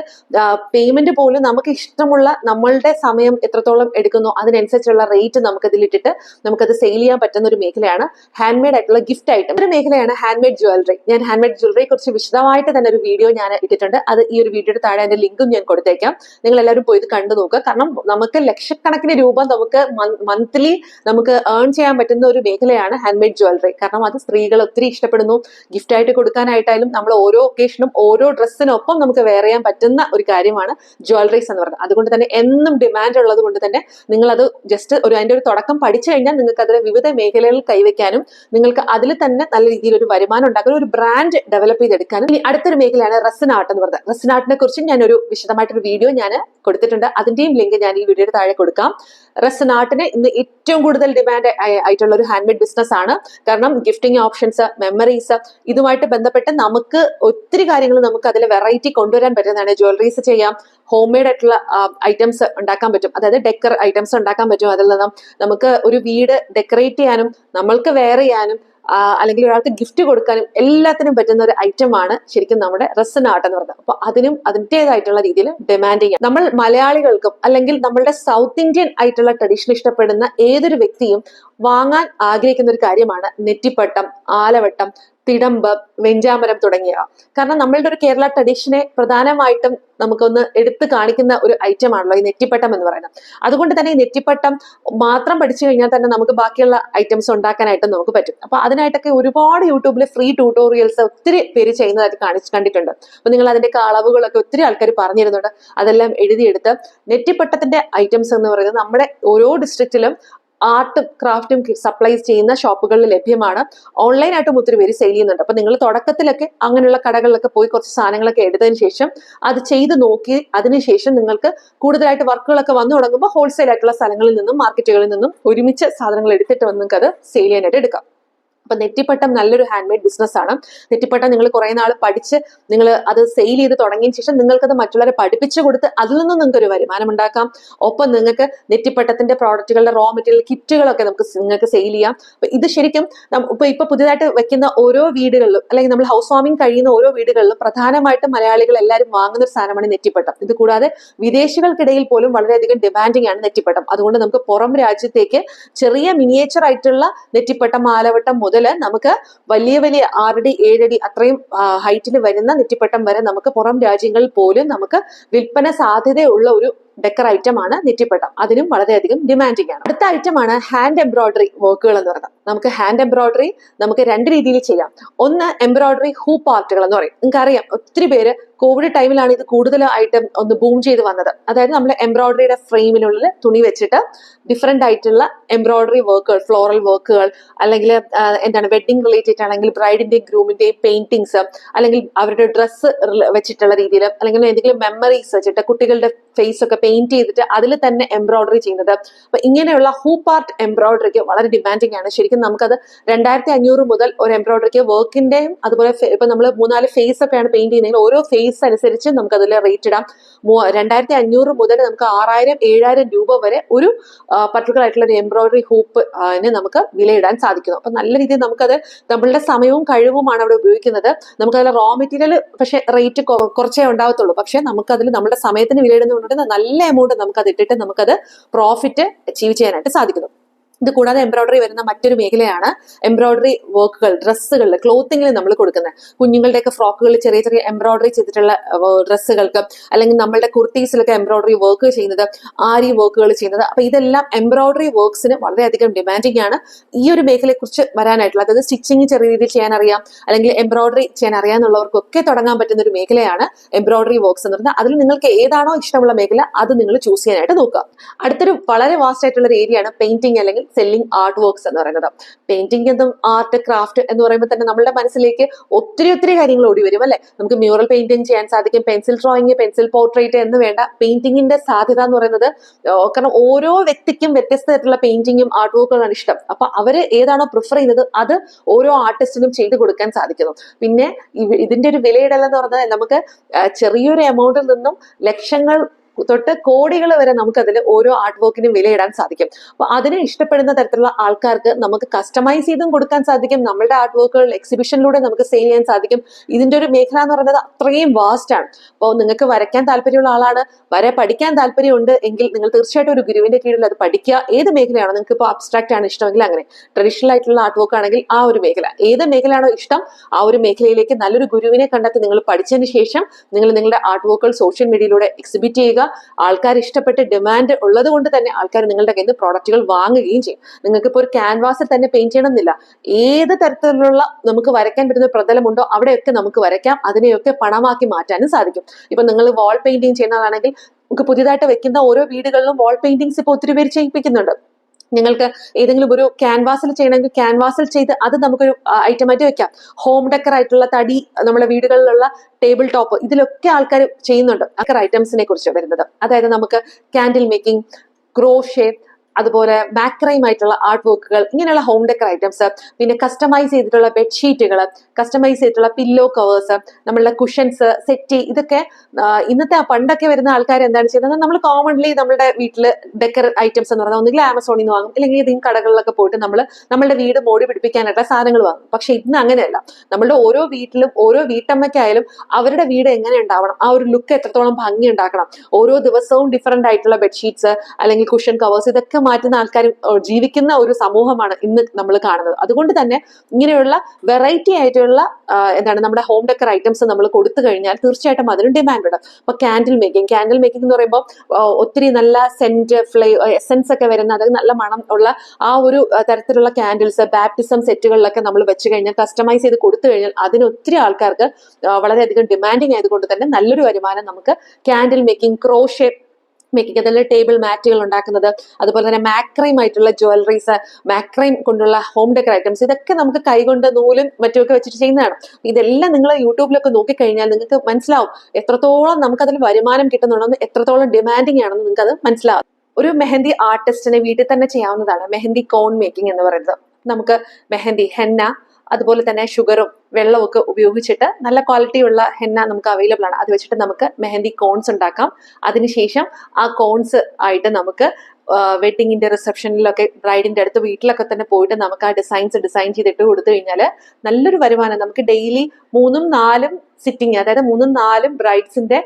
Speaker 1: പേയ്മെന്റ് പോലും നമുക്ക് ഇഷ്ടമുള്ള നമ്മളുടെ സമയം എത്രത്തോളം എടുക്കുന്നു അതിനനുസരിച്ചുള്ള റേറ്റ് നമുക്ക് ഇട്ടിട്ട് നമുക്കത് സെയിൽ ചെയ്യാൻ പറ്റുന്ന ഒരു മേഖലയാണ്. ഹാൻഡ് മെയ്ഡ് ആയിട്ടുള്ള ഗിഫ്റ്റ് ഐറ്റം ഒരു മേഖലയാണ് ഹാൻഡ് മെയ്ഡ് ജ്വല്ലറി ഞാൻ ഹാൻഡ് മെയ്ഡ് ജ്വല്ലറിയെ കുറിച്ച് വിശദമായിട്ട് തന്നെ ഒരു വീഡിയോ ഞാൻ ഇട്ടിട്ടുണ്ട്. അത് ഈ ഒരു വീഡിയോയുടെ താഴെ അതിന്റെ ലിങ്കും ഞാൻ കൊടുത്തേക്കാം. നിങ്ങൾ എല്ലാവരും പോയി കണ്ടു നോക്കുക. കാരണം നമുക്ക് ലക്ഷക്കണക്കിന് രൂപ നമുക്ക് മന്ത്ലി നമുക്ക് ഏൺ ചെയ്യാൻ പറ്റുന്ന ഒരു മേഖലയാണ് ഹാൻഡ് മെയ്ഡ് ജ്വല്ലറി കാരണം അത് സ്ത്രീകൾ ഒത്തിരി ഇഷ്ടപ്പെടുന്നു. ഗിഫ്റ്റ് ആയിട്ട് കൊടുക്കാനായിട്ടായാലും നമ്മൾ ഓരോ ഒക്കേഷനും ഓരോ ഡ്രസ്സിനൊപ്പം നമുക്ക് വെയർ ചെയ്യാൻ പറ്റുന്ന ഒരു കാര്യമാണ് ജ്വല്ലറീസ് എന്ന് പറയുന്നത്. അതുകൊണ്ട് തന്നെ എന്നും ഡിമാൻഡ് ഉള്ളത് കൊണ്ട് തന്നെ നിങ്ങൾ അത് ജസ്റ്റ് ഒരു അതിന്റെ ഒരു തുടക്കം പഠിച്ചു കഴിഞ്ഞാൽ നിങ്ങൾക്ക് അതിലെ വിവിധ മേഖലകളിൽ കൈവയ്ക്കാനും നിങ്ങൾക്ക് അതിൽ തന്നെ നല്ല രീതിയിൽ ഒരു വരുമാനം ഉണ്ടാക്കാനും ഒരു ബ്രാൻഡ് ഡെവലപ്പ് ചെയ്തെടുക്കാനും. ഇനി അടുത്തൊരു മേഖലയാണ് റസൻ ആർട്ട് എന്ന് പറയുന്നത് ആർട്ടിനെ കുറിച്ചും ഞാൻ ഒരു വിശദമായിട്ടൊരു വീഡിയോ ഞാൻ കൊടുത്തിട്ടുണ്ട്. അതിന്റെയും ലിങ്ക് ഞാൻ ഈ വീഡിയോയുടെ താഴെ കൊടുക്കാം. റസൻ ആർട്ടിന് ഇന്ന് ഏറ്റവും കൂടുതൽ ഡിമാൻഡ് ആയിട്ടുള്ള ഒരു ഹാൻഡ്മെയ്ഡ് ബിസിനസ് ആണ്. കാരണം ഗിഫ്റ്റിംഗ് ഓപ്ഷൻസ് മെമ്മറീസ് ഇതുമായിട്ട് ബന്ധപ്പെട്ട് നമുക്ക് ഒത്തിരി കാര്യങ്ങൾ നമുക്ക് അതിൽ വെറൈറ്റി കൊണ്ടുവരാൻ പറ്റുന്നതാണ്. ജ്വല്ലറീസ് ചെയ്യാം ഹോം മെയ്ഡ് ആയിട്ടുള്ള ഐറ്റംസ് ഉണ്ടാക്കാൻ പറ്റും. അതായത് ഡെക്കർ ഐറ്റംസ് ഉണ്ടാക്കാൻ പറ്റും. അതിൽ നിന്നും നമുക്ക് ഒരു വീട് ഡെക്കറേറ്റ് ചെയ്യാനും നമ്മൾക്ക് വെയർ ചെയ്യാനും അല്ലെങ്കിൽ ഒരാൾക്ക് ഗിഫ്റ്റ് കൊടുക്കാനും എല്ലാത്തിനും പറ്റുന്ന ഒരു ഐറ്റം ആണ് ശരിക്കും നമ്മുടെ റെസൻ ആർട്ട് എന്ന് പറയുന്നത്. അപ്പൊ അതിനും അതിന്റെതായിട്ടുള്ള രീതിയിൽ ഡിമാൻഡ് ചെയ്യാം. നമ്മൾ മലയാളികൾക്കും അല്ലെങ്കിൽ നമ്മളുടെ സൗത്ത് ഇന്ത്യൻ ആയിട്ടുള്ള ട്രഡീഷൻ ഇഷ്ടപ്പെടുന്ന ഏതൊരു വ്യക്തിയും വാങ്ങാൻ ആഗ്രഹിക്കുന്ന ഒരു കാര്യമാണ് നെറ്റിപ്പട്ടം ആലവട്ടം തിടമ്പ് വെഞ്ചാമരം തുടങ്ങിയവ. കാരണം നമ്മളുടെ ഒരു കേരള ട്രഡീഷനെ പ്രധാനമായിട്ടും നമുക്കൊന്ന് എടുത്തു കാണിക്കുന്ന ഒരു ഐറ്റം ആണല്ലോ ഈ നെറ്റിപ്പട്ടം എന്ന് പറയുന്നത്. അതുകൊണ്ട് തന്നെ ഈ നെറ്റിപ്പട്ടം മാത്രം പഠിച്ചു കഴിഞ്ഞാൽ തന്നെ നമുക്ക് ബാക്കിയുള്ള ഐറ്റംസ് ഉണ്ടാക്കാനായിട്ട് നമുക്ക് പറ്റും. അപ്പൊ അതിനായിട്ടൊക്കെ ഒരുപാട് യൂട്യൂബിൽ ഫ്രീ ട്യൂട്ടോറിയൽസ് ഒത്തിരി പേര് ചെയ്യുന്നതായിട്ട് കാണിച്ച് കണ്ടിട്ടുണ്ട്. അപ്പൊ നിങ്ങൾ അതിന്റെ അളവുകളൊക്കെ ഒത്തിരി ആൾക്കാർ പറഞ്ഞിരുന്നുണ്ട്. അതെല്ലാം എഴുതിയെടുത്ത് നെറ്റിപ്പട്ടത്തിന്റെ ഐറ്റംസ് എന്ന് പറയുന്നത് നമ്മുടെ ഓരോ ഡിസ്ട്രിക്റ്റിലും ആർട്ടും ക്രാഫ്റ്റും സപ്ലൈസ് ചെയ്യുന്ന ഷോപ്പുകളിൽ ലഭ്യമാണ്. ഓൺലൈനായിട്ടും ഒത്തിരി പേര് സെയിൽ ചെയ്യുന്നുണ്ട്. അപ്പൊ നിങ്ങൾ തുടക്കത്തിലൊക്കെ അങ്ങനെയുള്ള കടകളിലൊക്കെ പോയി കുറച്ച് സാധനങ്ങളൊക്കെ എടുത്തതിന് ശേഷം അത് ചെയ്ത് നോക്കി അതിനുശേഷം നിങ്ങൾക്ക് കൂടുതലായിട്ട് വർക്കുകളൊക്കെ വന്നു തുടങ്ങുമ്പോൾ ഹോൾസെയിൽ ആയിട്ടുള്ള സ്ഥലങ്ങളിൽ നിന്നും മാർക്കറ്റുകളിൽ നിന്നും ഒരുമിച്ച് സാധനങ്ങൾ എടുത്തിട്ട് വന്ന് നിങ്ങൾക്ക് അത് സെയിൽ ചെയ്യാനായിട്ട് എടുക്കാം. അപ്പൊ നെറ്റിപ്പട്ടം നല്ലൊരു ഹാൻഡ് മെയ്ഡ് ബിസിനസ് ആണ്. നെറ്റിപ്പട്ടം നിങ്ങൾ കുറെ നാൾ പഠിച്ച് നിങ്ങൾ അത് സെയിൽ ചെയ്ത് തുടങ്ങിയ ശേഷം നിങ്ങൾക്കത് മറ്റുള്ളവരെ പഠിപ്പിച്ചു കൊടുത്ത് അതിൽ നിന്നും നിങ്ങൾക്ക് ഒരു വരുമാനം ഉണ്ടാക്കാം. ഒപ്പം നിങ്ങൾക്ക് നെറ്റിപ്പട്ടത്തിന്റെ പ്രോഡക്റ്റുകളുടെ റോ മെറ്റീരിയൽ കിറ്റുകളൊക്കെ നമുക്ക് നിങ്ങൾക്ക് സെയിൽ ചെയ്യാം. അപ്പൊ ഇത് ശരിക്കും ഇപ്പൊ ഇപ്പൊ പുതിയതായിട്ട് വെക്കുന്ന ഓരോ വീടുകളിലും അല്ലെങ്കിൽ നമ്മൾ ഹൗസ് വാമിംഗ് കഴിയുന്ന ഓരോ വീടുകളിലും പ്രധാനമായിട്ടും മലയാളികൾ എല്ലാവരും വാങ്ങുന്ന ഒരു സാധനമാണ് നെറ്റിപ്പട്ടം. ഇത് കൂടാതെ വിദേശികൾക്കിടയിൽ പോലും വളരെയധികം ഡിമാൻഡിങ് ആണ് നെറ്റിപ്പട്ടം. അതുകൊണ്ട് നമുക്ക് പുറം രാജ്യത്തേക്ക് ചെറിയ മിനിയേച്ചർ ആയിട്ടുള്ള നെറ്റിപ്പട്ടം മാലവട്ടം മുതൽ നമുക്ക് വലിയ വലിയ ആറടി ഏഴടി അത്രയും ഹൈറ്റിൽ വരുന്ന നെറ്റിപ്പട്ടം വരെ നമുക്ക് പുറം രാജ്യങ്ങളിൽ പോലും നമുക്ക് വിൽപ്പന സാധ്യതയുള്ള ഒരു ഡെക്കർ ഐറ്റം ആണ് നെറ്റിപ്പട്ടം. അതിനും വളരെയധികം ഡിമാൻഡിങ് ആണ് അടുത്ത ഐറ്റം ആണ് ഹാൻഡ് എംബ്രോയിഡറി വർക്കുകൾ എന്ന് പറയുന്നത്. നമുക്ക് ഹാൻഡ് എംബ്രോയിഡറി നമുക്ക് രണ്ട് രീതിയിൽ ചെയ്യാം. ഒന്ന് എംബ്രോയിഡറി ഹൂപ്പ് ആർട്ടുകൾ എന്ന് പറയും. നിങ്ങൾക്ക് അറിയാം ഒത്തിരി പേര് കോവിഡ് ടൈമിലാണ് ഇത് കൂടുതലായിട്ട് ഒന്ന് ബൂം ചെയ്ത് വന്നത്. അതായത് നമ്മൾ എംബ്രോയിഡറിയുടെ ഫ്രെയിമിനുള്ളിൽ തുണി വെച്ചിട്ട് ഡിഫറെന്റ് ആയിട്ടുള്ള എംബ്രോയിഡറി വർക്കുകൾ ഫ്ലോറൽ വർക്കുകൾ അല്ലെങ്കിൽ എന്താണ് വെഡിങ് റിലേറ്റഡ് ആണെങ്കിൽ ബ്രൈഡിന്റെയും ഗ്രൂമിന്റെയും പെയിന്റിങ്സ് അല്ലെങ്കിൽ അവരുടെ ഡ്രസ്സ് വെച്ചിട്ടുള്ള രീതിയിൽ അല്ലെങ്കിൽ എന്തെങ്കിലും മെമ്മറീസ് വെച്ചിട്ട് കുട്ടികളുടെ ഫേസ് ഒക്കെ പെയിന്റ് ചെയ്തിട്ട് അതിൽ തന്നെ എംബ്രോയിഡറി ചെയ്യുന്നത്. അപ്പൊ ഇങ്ങനെയുള്ള ഹൂപ്പ് ആർട്ട് എംബ്രോയിഡറിക്ക് വളരെ ഡിമാൻഡിങ് ആണ്. ശരിക്കും നമുക്കത് രണ്ടായിരത്തി അഞ്ഞൂറ് മുതൽ ഒരു എംബ്രോയിഡറിക്ക് വർക്കിന്റെയും അതുപോലെ ഇപ്പൊ നമ്മൾ മൂന്നാൽ ഫേസ് ഒക്കെയാണ് പെയിന്റ് ചെയ്യുന്നതെങ്കിൽ ഓരോ ഫേസ് അനുസരിച്ച് നമുക്ക് അതിൽ റേറ്റ് ഇടാം രണ്ടായിരത്തി അഞ്ഞൂറ് മുതൽ നമുക്ക് ആറായിരം ഏഴായിരം രൂപ വരെ ഒരു പർട്ടിക്കുലർ ആയിട്ടുള്ള ഒരു എംബ്രോയിഡറി ഹൂപ്പ് നമുക്ക് വിലയിടാൻ സാധിക്കുന്നു. അപ്പൊ നല്ല രീതിയിൽ നമുക്കത് നമ്മളുടെ സമയവും കഴിവുമാണ് അവിടെ ഉപയോഗിക്കുന്നത്. നമുക്കതിൽ റോ മെറ്റീരിയൽ പക്ഷേ റേറ്റ് കുറച്ചേ ഉണ്ടാവത്തുള്ളൂ. പക്ഷെ നമുക്കതിൽ നമ്മുടെ സമയത്തിന് വിലയിടുന്നതുകൊണ്ട് നല്ല എമൗണ്ട് അത് ഇട്ടിട്ട് നമുക്കത് പ്രോഫിറ്റ് അച്ചീവ് ചെയ്യാനായിട്ട് സാധിക്കുന്നു. ഇത് കൂടാതെ എംബ്രോയിഡറി വരുന്ന മറ്റൊരു മേഖലയാണ് എംബ്രോയിഡറി വർക്കുകൾ ഡ്രസ്സുകൾ ക്ലോത്തിങ്ങിൽ നമ്മൾ കൊടുക്കുന്നത്. കുഞ്ഞുങ്ങളുടെയൊക്കെ ഫ്രോക്കുകൾ ചെറിയ ചെറിയ എംബ്രോയിഡറി ചെയ്തിട്ടുള്ള ഡ്രസ്സുകൾക്ക് അല്ലെങ്കിൽ നമ്മളുടെ കുർത്തീസിലൊക്കെ എംബ്രോയിഡറി വർക്ക് ചെയ്യുന്നത് ആരി വർക്കുകൾ ചെയ്യുന്നത്. അപ്പൊ ഇതെല്ലാം എംബ്രോയിഡറി വർക്ക്സിന് വളരെയധികം ഡിമാൻഡിങ് ആണ്. ഈ ഒരു മേഖലയെ കുറിച്ച് വരാനായിട്ടുള്ള അതായത് സ്റ്റിച്ചിങ് ചെറിയ രീതിയിൽ ചെയ്യാൻ അറിയാം അല്ലെങ്കിൽ എംബ്രോയിഡറി ചെയ്യാൻ അറിയാന്നുള്ളവർക്കൊക്കെ തുടങ്ങാൻ പറ്റുന്ന ഒരു മേഖലയാണ് എംബ്രോയിഡറി വർക്ക്സ് എന്ന് പറഞ്ഞാൽ അതിൽ നിങ്ങൾക്ക് ഏതാണോ ഇഷ്ടമുള്ള മേഖല അത് നിങ്ങൾ ചൂസ് ചെയ്യാനായിട്ട് നോക്കുക. അടുത്തൊരു വളരെ വാസ്റ്റ് ആയിട്ടുള്ള ഒരു ഏരിയയാണ് പെയിന്റിംഗ് അല്ലെങ്കിൽ സെല്ലിംഗ് ആർട്ട് വർക്ക്സ് എന്ന് പറയുന്നത്. പെയിന്റിംഗ് എന്നും ആർട്ട് ക്രാഫ്റ്റ് എന്ന് പറയുമ്പോൾ തന്നെ നമ്മുടെ മനസ്സിലേക്ക് ഒത്തിരി ഒത്തിരി കാര്യങ്ങൾ ഓടി വരും അല്ലെ? നമുക്ക് മ്യൂറൽ പെയിന്റിംഗ് ചെയ്യാൻ സാധിക്കും പെൻസിൽ ഡ്രോയിങ് പെൻസിൽ പോർട്രേറ്റ് എന്ന് വേണ്ട പെയിന്റിങ്ങിന്റെ സാധ്യത എന്ന് പറയുന്നത് കാരണം ഓരോ വ്യക്തിക്കും വ്യത്യസ്ത തരത്തിലുള്ള പെയിന്റിങ്ങും ആർട്ട് വർക്കുകളാണ് ഇഷ്ടം. അപ്പൊ അവർ ഏതാണോ പ്രിഫർ ചെയ്യുന്നത് അത് ഓരോ ആർട്ടിസ്റ്റിനും ചെയ്തു കൊടുക്കാൻ സാധിക്കുന്നു. പിന്നെ ഇതിന്റെ ഒരു വിലയിടൽ എന്ന് പറഞ്ഞാൽ നമുക്ക് ചെറിയൊരു എമൗണ്ടിൽ നിന്നും ലക്ഷങ്ങൾ തൊട്ട് കോടികൾ വരെ നമുക്ക് നമുക്കതിൽ ഓരോ ആർട്ട് വർക്കിനും വിലയിടാൻ സാധിക്കും. അപ്പൊ അതിനെ ഇഷ്ടപ്പെടുന്ന തരത്തിലുള്ള ആൾക്കാർക്ക് നമുക്ക് കസ്റ്റമൈസ് ചെയ്തും കൊടുക്കാൻ സാധിക്കും. നമ്മളുടെ ആർട്ട് വർക്കുകൾ എക്സിബിഷനിലൂടെ നമുക്ക് സെയിൽ ചെയ്യാൻ സാധിക്കും. ഇതിന്റെ ഒരു മേഖല എന്ന് പറയുന്നത് അത്രയും വാസ്റ്റ് ആണ്. അപ്പോൾ നിങ്ങൾക്ക് വരയ്ക്കാൻ താല്പര്യമുള്ള ആളാണ്. വരെ പഠിക്കാൻ താല്പര്യമുണ്ട് എങ്കിൽ നിങ്ങൾ തീർച്ചയായിട്ടും ഒരു ഗുരുവിന്റെ കീഴിൽ അത് പഠിക്കുക. ഏത് മേഖലയാണോ നിങ്ങൾക്ക് ഇപ്പോൾ അബ്സ്ട്രാക്ട് ആണ് ഇഷ്ടമെങ്കിൽ അങ്ങനെ. ട്രഡീഷണൽ ആയിട്ടുള്ള ആർട്ട് വർക്ക് ആണെങ്കിൽ ആ ഒരു മേഖല. ഏത് മേഖലയാണോ ഇഷ്ടം ആ ഒരു മേഖലയിലേക്ക് നല്ലൊരു ഗുരുവിനെ കണ്ടെത്തി നിങ്ങൾ പഠിച്ചതിന് ശേഷം നിങ്ങൾ നിങ്ങളുടെ ആർട്ട് വർക്കുകൾ സോഷ്യൽ മീഡിയയിലൂടെ എക്സിബിറ്റ് ചെയ്യുക. ആൾക്കാർ ഇഷ്ടപ്പെട്ട് ഡിമാൻഡ് ഉള്ളത് കൊണ്ട് തന്നെ ആൾക്കാർ നിങ്ങളുടെ കയ്യിൽ നിന്ന് പ്രോഡക്റ്റുകൾ വാങ്ങുകയും ചെയ്യും. നിങ്ങൾക്ക് ഇപ്പോൾ ഒരു ക്യാൻവാസിൽ തന്നെ പെയിന്റ് ചെയ്യണമെന്നില്ല. ഏത് തരത്തിലുള്ള നമുക്ക് വരയ്ക്കാൻ പറ്റുന്ന പ്രതലമുണ്ടോ അവിടെയൊക്കെ നമുക്ക് വരയ്ക്കാം. അതിനെയൊക്കെ പണമാക്കി മാറ്റാനും സാധിക്കും. ഇപ്പൊ നിങ്ങൾ വാൾ പെയിന്റിങ് ചെയ്യുന്നതാണെങ്കിൽ നമുക്ക് പുതിയതായിട്ട് വെക്കുന്ന ഓരോ വീടുകളിലും വാൾ പെയിന്റിങ്സ് ഇപ്പോൾ ഒത്തിരി പേര് ചെയ്യിപ്പിക്കുന്നുണ്ട്. നിങ്ങൾക്ക് ഏതെങ്കിലും ഒരു ക്യാൻവാസിൽ ചെയ്യണമെങ്കിൽ ക്യാൻവാസിൽ ചെയ്ത് അത് നമുക്കൊരു ഐറ്റം ആയിട്ട് വെക്കാം. ഹോം ഡെക്കർ ആയിട്ടുള്ള തടി നമ്മുടെ വീടുകളിലുള്ള ടേബിൾ ടോപ്പ് ഇതിലൊക്കെ ആൾക്കാർ ചെയ്യുന്നുണ്ട്. അക്കർ ഐറ്റംസിനെ കുറിച്ച് വരുന്നത്. അതായത് നമുക്ക് കാൻഡിൽ മേക്കിംഗ് ക്രോഷേ അതുപോലെ മാക്രൈം ആയിട്ടുള്ള ആർട്ട് വർക്കുകൾ ഇങ്ങനെയുള്ള ഹോം ഡെക്കർ ഐറ്റംസ് പിന്നെ കസ്റ്റമൈസ് ചെയ്തിട്ടുള്ള ബെഡ്ഷീറ്റുകൾ കസ്റ്റമൈസ് ചെയ്തിട്ടുള്ള പില്ലോ കവേഴ്സ് നമ്മളുടെ കുഷൻസ് സെറ്റി ഇതൊക്കെ ഇന്നത്തെ പണ്ടൊക്കെ വരുന്ന ആൾക്കാർ എന്താണ് ചെയ്യുന്നത്? നമ്മൾ കോമൺലി നമ്മുടെ വീട്ടിൽ ഡെക്കർ ഐറ്റംസ് എന്ന് പറഞ്ഞാൽ ഒന്നുകിൽ ആമസോണിൽ നിന്ന് വാങ്ങും അല്ലെങ്കിൽ ഏതെങ്കിലും കടകളിലൊക്കെ പോയിട്ട് നമ്മൾ നമ്മളുടെ വീട് മോടി പിടിപ്പിക്കാനായിട്ടുള്ള സാധനങ്ങൾ വാങ്ങും. പക്ഷെ ഇന്ന് അങ്ങനെയല്ല. നമ്മളുടെ ഓരോ വീട്ടിലും ഓരോ വീട്ടമ്മയ്ക്കായാലും അവരുടെ വീട് എങ്ങനെ ഉണ്ടാവണം ആ ഒരു ലുക്ക് എത്രത്തോളം ഭംഗി ഉണ്ടാക്കണം ഓരോ ദിവസവും ഡിഫറെന്റ് ആയിട്ടുള്ള ബെഡ്ഷീറ്റ്സ് അല്ലെങ്കിൽ കുഷൻ കവേഴ്സ് ഇതൊക്കെ മാറ്റുന്ന ആൾക്കാർ ജീവിക്കുന്ന ഒരു സമൂഹമാണ് ഇന്ന് നമ്മൾ കാണുന്നത്. അതുകൊണ്ട് തന്നെ ഇങ്ങനെയുള്ള വെറൈറ്റി ആയിട്ടുള്ള എന്താണ് നമ്മുടെ ഹോം ഡെക്കർ ഐറ്റംസ് നമ്മൾ കൊടുത്തു കഴിഞ്ഞാൽ തീർച്ചയായിട്ടും അതിനും ഡിമാൻഡ് ഉണ്ട് ഇപ്പൊ കാൻഡിൽ മേക്കിംഗ് കാൻഡിൽ മേക്കിംഗ് എന്ന് പറയുമ്പോൾ ഒത്തിരി നല്ല സെന്റ് ഫ്ലേ എസെൻസ് ഒക്കെ വരുന്ന അത് നല്ല മണം ഉള്ള ആ ഒരു തരത്തിലുള്ള കാൻഡിൽസ് ബാപ്റ്റിസം സെറ്റുകളിലൊക്കെ നമ്മൾ വെച്ച് കഴിഞ്ഞാൽ കസ്റ്റമൈസ് ചെയ്ത് കൊടുത്തു കഴിഞ്ഞാൽ അതിന് ഒത്തിരി ആൾക്കാർക്ക് വളരെയധികം ഡിമാൻഡിങ് ആയതുകൊണ്ട് തന്നെ നല്ലൊരു വരുമാനം നമുക്ക് കാൻഡിൽ മേക്കിംഗ് ക്രോഷേ മേക്കിംഗ് അതിൽ ടേബിൾ മാറ്റുകൾ ഉണ്ടാക്കുന്നത്. അതുപോലെ തന്നെ മാക്രൈം ആയിട്ടുള്ള ജ്വല്ലറീസ് മാക്രൈം കൊണ്ടുള്ള ഹോം ഡെക്കർ ഐറ്റംസ് ഇതൊക്കെ നമുക്ക് കൈകൊണ്ട് നൂലും മറ്റുമൊക്കെ വെച്ചിട്ട് ചെയ്യുന്നതാണ്. ഇതെല്ലാം നിങ്ങൾ യൂട്യൂബിലൊക്കെ നോക്കിക്കഴിഞ്ഞാൽ നിങ്ങൾക്ക് മനസ്സിലാവും എത്രത്തോളം നമുക്ക് നമുക്കതിൽ വരുമാനം കിട്ടുന്നുണ്ടോ എത്രത്തോളം ഡിമാൻഡിങ് ആണെന്ന് നിങ്ങൾക്ക് അത് മനസ്സിലാവും. ഒരു മെഹന്തി ആർട്ടിസ്റ്റിനെ വീട്ടിൽ തന്നെ ചെയ്യാവുന്നതാണ്. മെഹന്തി കോൺ മേക്കിംഗ് എന്ന് പറയുന്നത്. നമുക്ക് മെഹന്തി ഹെന്ന അതുപോലെ തന്നെ ഷുഗറും വെള്ളവും ഒക്കെ ഉപയോഗിച്ചിട്ട് നല്ല ക്വാളിറ്റി ഉള്ള ഹെന്ന നമുക്ക് അവൈലബിൾ ആണ്. അത് വെച്ചിട്ട് നമുക്ക് മെഹന്തി കോൺസ് ഉണ്ടാക്കാം. അതിനുശേഷം ആ കോൺസ് ആയിട്ട് നമുക്ക് വെഡിങ്ങിന്റെ റിസപ്ഷനിലൊക്കെ ബ്രൈഡിന്റെ അടുത്ത് വീട്ടിലൊക്കെ തന്നെ പോയിട്ട് നമുക്ക് ആ ഡിസൈൻസ് ഡിസൈൻ ചെയ്തിട്ട് കൊടുത്തു കഴിഞ്ഞാൽ നല്ലൊരു വരുമാനം. നമുക്ക് ഡെയിലി മൂന്നും നാലും സിറ്റിംഗ് അതായത് മൂന്നും നാലും ബ്രൈഡ്സിന്റെ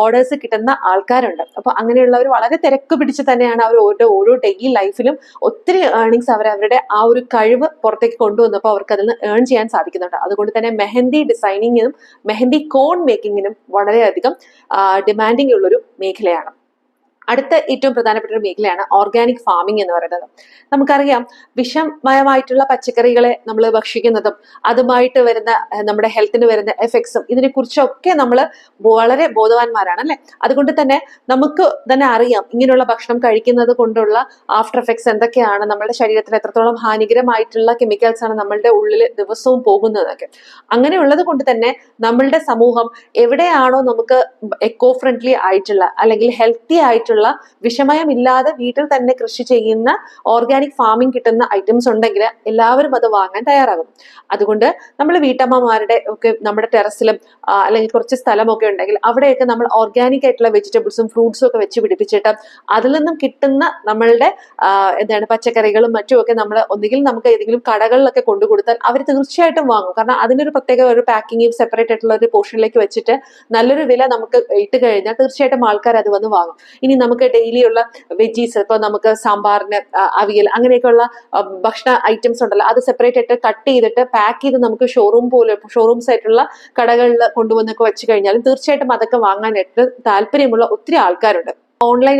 Speaker 1: ഓർഡേഴ്സ് കിട്ടുന്ന ആൾക്കാരുണ്ട്. അപ്പൊ അങ്ങനെയുള്ളവർ വളരെ തിരക്ക് പിടിച്ച് തന്നെയാണ് അവർ ഓരോ ഓരോ ഡെയിലി ലൈഫിലും ഒത്തിരി ഏർണിങ്സ് അവർ അവരുടെ ആ ഒരു കഴിവ് പുറത്തേക്ക് കൊണ്ടുവന്നപ്പോൾ അവർക്ക് അതിൽ നിന്ന് ഏൺ ചെയ്യാൻ സാധിക്കുന്നുണ്ട്. അതുകൊണ്ട് തന്നെ മെഹന്തി ഡിസൈനിങ്ങിനും മെഹന്തി കോൺ മേക്കിങ്ങിനും വളരെയധികം ഡിമാൻഡിങ് ഉള്ളൊരു മേഖലയാണ്. അടുത്ത ഏറ്റവും പ്രധാനപ്പെട്ട ഒരു മേഖലയാണ് ഓർഗാനിക് ഫാമിംഗ് എന്ന് പറയുന്നത്. നമുക്കറിയാം വിഷമയമായിട്ടുള്ള പച്ചക്കറികളെ നമ്മൾ ഭക്ഷിക്കുന്നതും അതുമായിട്ട് വരുന്ന നമ്മുടെ ഹെൽത്തിന് വരുന്ന എഫക്ട്സും ഇതിനെ കുറിച്ചൊക്കെ നമ്മൾ വളരെ ബോധവാന്മാരാണ് അല്ലെ? അതുകൊണ്ട് തന്നെ നമുക്ക് തന്നെ അറിയാം ഇങ്ങനെയുള്ള ഭക്ഷണം കഴിക്കുന്നത് കൊണ്ടുള്ള ആഫ്റ്റർ എഫക്ട്സ് എന്തൊക്കെയാണ് നമ്മുടെ ശരീരത്തിൽ എത്രത്തോളം ഹാനികരമായിട്ടുള്ള കെമിക്കൽസ് ആണ് നമ്മളുടെ ഉള്ളിൽ ദിവസവും പോകുന്നതൊക്കെ. അങ്ങനെയുള്ളത് കൊണ്ട് തന്നെ നമ്മളുടെ സമൂഹം എവിടെയാണോ നമുക്ക് എക്കോ ഫ്രണ്ട്ലി ആയിട്ടുള്ള അല്ലെങ്കിൽ ഹെൽത്തി ആയിട്ടുള്ള വിഷമയമില്ലാതെ വീട്ടിൽ തന്നെ കൃഷി ചെയ്യുന്ന ഓർഗാനിക് ഫാമിംഗ് കിട്ടുന്ന ഐറ്റംസ് ഉണ്ടെങ്കിൽ എല്ലാവരും അത് വാങ്ങാൻ തയ്യാറാകും. അതുകൊണ്ട് നമ്മൾ വീട്ടമ്മമാരുടെ ഒക്കെ നമ്മുടെ ടെറസിലും അല്ലെങ്കിൽ കുറച്ച് സ്ഥലമൊക്കെ ഉണ്ടെങ്കിൽ അവിടെയൊക്കെ നമ്മൾ ഓർഗാനിക് ആയിട്ടുള്ള വെജിറ്റബിൾസും ഫ്രൂട്ട്സും ഒക്കെ വെച്ച് പിടിപ്പിച്ചിട്ട് അതിൽ നിന്നും കിട്ടുന്ന നമ്മളുടെ എന്താണ് പച്ചക്കറികളും മറ്റുമൊക്കെ നമ്മൾ ഒന്നുകിൽ നമുക്ക് ഏതെങ്കിലും കടകളിലൊക്കെ കൊണ്ടു കൊടുത്താൽ അവർ തീർച്ചയായിട്ടും വാങ്ങും. കാരണം അതിനൊരു പ്രത്യേക ഒരു പാക്കിംഗ് സെപ്പറേറ്റ് ആയിട്ടുള്ള ഒരു പോർഷനിലേക്ക് വെച്ചിട്ട് നല്ലൊരു വില നമുക്ക് ഇട്ട് കഴിഞ്ഞാൽ തീർച്ചയായിട്ടും ആൾക്കാർ അത് വന്ന് വാങ്ങും. ഇനി നമുക്ക് ഡെയിലി ഉള്ള വെജീസ് ഇപ്പൊ നമുക്ക് സാമ്പാറിന് അവിയൽ അങ്ങനെയൊക്കെയുള്ള ഭക്ഷണ ഐറ്റംസ് ഉണ്ടല്ലോ അത് സെപ്പറേറ്റ് ആയിട്ട് കട്ട് ചെയ്തിട്ട് പാക്ക് ചെയ്ത് നമുക്ക് ഷോറൂം പോലെ ഷോറൂംസ് ആയിട്ടുള്ള കടകളിൽ കൊണ്ടുവന്നൊക്കെ വെച്ച് കഴിഞ്ഞാലും തീർച്ചയായിട്ടും അതൊക്കെ വാങ്ങാനായിട്ട് താല്പര്യമുള്ള ഒത്തിരി ആൾക്കാരുണ്ട്. ഓഫ്ലൈൻ